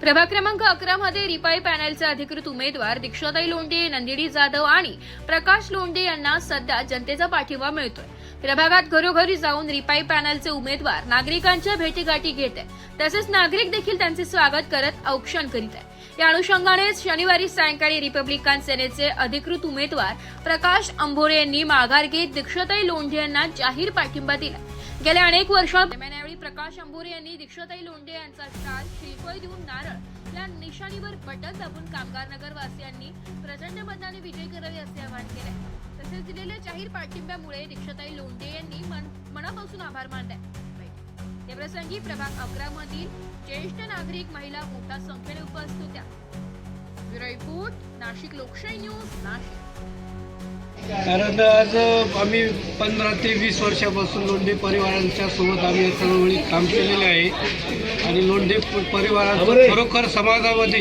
प्रभाग क्रमांक अकरा मध्ये रिपाई पॅनलचे अधिकृत उमेदवार दीक्षाताई लोंढे नंदिनी जाधव आणि प्रकाश लोंढे यांना सध्या जनतेचा पाठिंबा मिळतोय. प्रभागात घरोघरी जाऊन रिपाई पॅनलचे उमेदवार नागरिकांच्या भेटीगाठी घेत आहे तसेच नागरिक देखील त्यांचे स्वागत करत औक्षण करीत आहे या अनुषंगाने शनिवारी सायंकाळी रिपब्लिकन सेनेचे अधिकृत उमेदवार प्रकाश अंभोरे यांनी माघार घेत दीक्षाताई लोंढे यांना जाहीर पाठिंबा दिला. गेल्या अनेक वर्षात यावेळी प्रकाश अंभोरे यांनी दीक्षाताई लोंढे यांचा शाल श्रीफळ देऊन नारळ या निशाणीवर बटन दाबून कामगार नगरवासियांनी प्रचंड मताने विजय करावे असे आवाहन केले. तसेच दिलेल्या जाहीर पाठिंब्यामुळे दीक्षाताई लोंढे यांनी मन- मनापासून आभार मानले. याप्रसंगी प्रभाग अकरा मधील ज्येष्ठ नागरिक महिला मोठ्या संख्येने उपस्थित होत्या. रिपोर्ट नाशिक लोकशाही न्यूज नाशिक. कारण आज आम्ही पंधरा ते वीस वर्षापासून लोंढे परिवारांच्या सोबत आम्ही या चळवळीत काम केलेले आहे. आणि लोंढे परिवाराचं खरोखर समाजामध्ये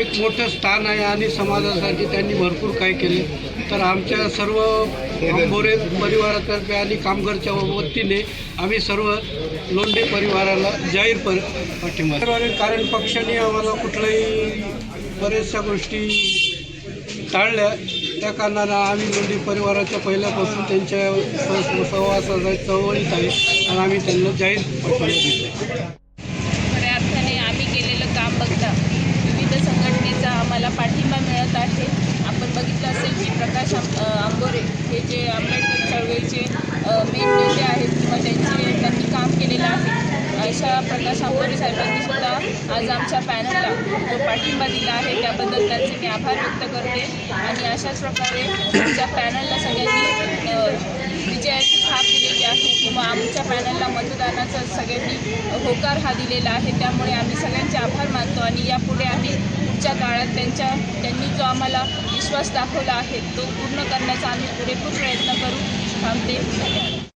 एक मोठं स्थान आहे आणि समाजासाठी त्यांनी भरपूर काही केले. तर आमच्या सर्व आंबोरे परिवारातर्फे आणि कामगारच्या वतीने आम्ही सर्व लोंढे परिवाराला जाहीर पर पाठिंबा कारण पक्षाने आम्हाला कुठल्याही बऱ्याचशा गोष्टी टाळल्या. त्या कारणानं आम्ही लोंढे परिवाराच्या पहिल्यापासून त्यांच्या स- सहवासाचा चळवळीत आहे. आणि आम्ही त्यांना जाहीर खऱ्या अर्थाने आम्ही केलेलं काम बघता विविध संघटनेचा आम्हाला पाठिंबा मिळत आहे. आपण बघितलं असेल की प्रकाश आंब आंबोरे हे जे आंबेडकर चळवळीचे मेन नेते आहेत किंवा त्यांचे त्यांनी काम केलेलं आहे. अशा प्रकाश आंबोरे साहेबांनी सुद्धा आज आमच्या पॅनलला जो पाठिंबा दिला आहे त्याबद्दल त्यांचे मी आभार व्यक्त करते. आणि अशाच प्रकारे आमच्या पॅनलला सगळ्यांनी विजयाची थाप दिलेली आहे किंवा आमच्या पॅनलला मतदानाचा सगळ्यांनी होकार हा दिलेला आहे त्यामुळे आम्ही सगळ्यांचे आभार मानतो. आणि यापुढे आम्ही पुढच्या काळात त्यांच्या त्यांनी जो आम्हाला विश्वास दाखवला आहे तो पूर्ण करण्याचा आम्ही पुरेपूर प्रयत्न करू. थांबते.